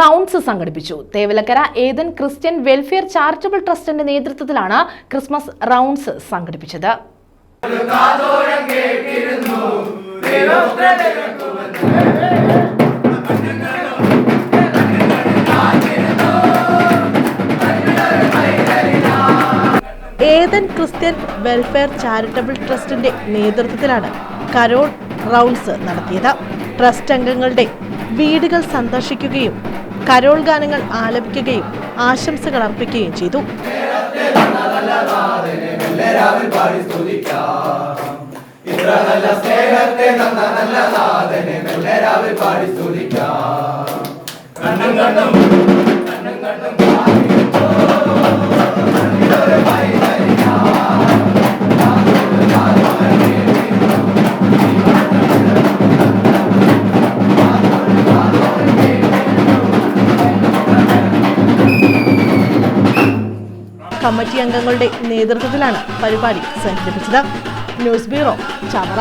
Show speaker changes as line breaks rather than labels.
Rounds സംഘടിപ്പിച്ചു. Thevalakkara Ethan Christian welfare charitable ട്രസ്റ്റിന്റെ നേതൃത്വത്തിലാണ് ക്രിസ്മസ് റൗണ്ട്സ് സംഘടിപ്പിച്ചത്. ഏതൻ ക്രിസ്ത്യൻ വെൽഫെയർ ചാരിറ്റബിൾ ട്രസ്റ്റിന്റെ നേതൃത്വത്തിലാണ് കരോൾ റൗണ്ട്സ് നടത്തിയത്. ട്രസ്റ്റ് അംഗങ്ങളുടെ വീടുകൾ സന്ദർശിക്കുകയും കരോൾ ഗാനങ്ങൾ ആലപിക്കുകയും ആശംസകൾ അർപ്പിക്കുകയും ചെയ്തു. കമ്മിറ്റി അംഗങ്ങളുടെ നേതൃത്വത്തിലാണ് പരിപാടി സംഘടിപ്പിച്ചത്. News bureau Chavara.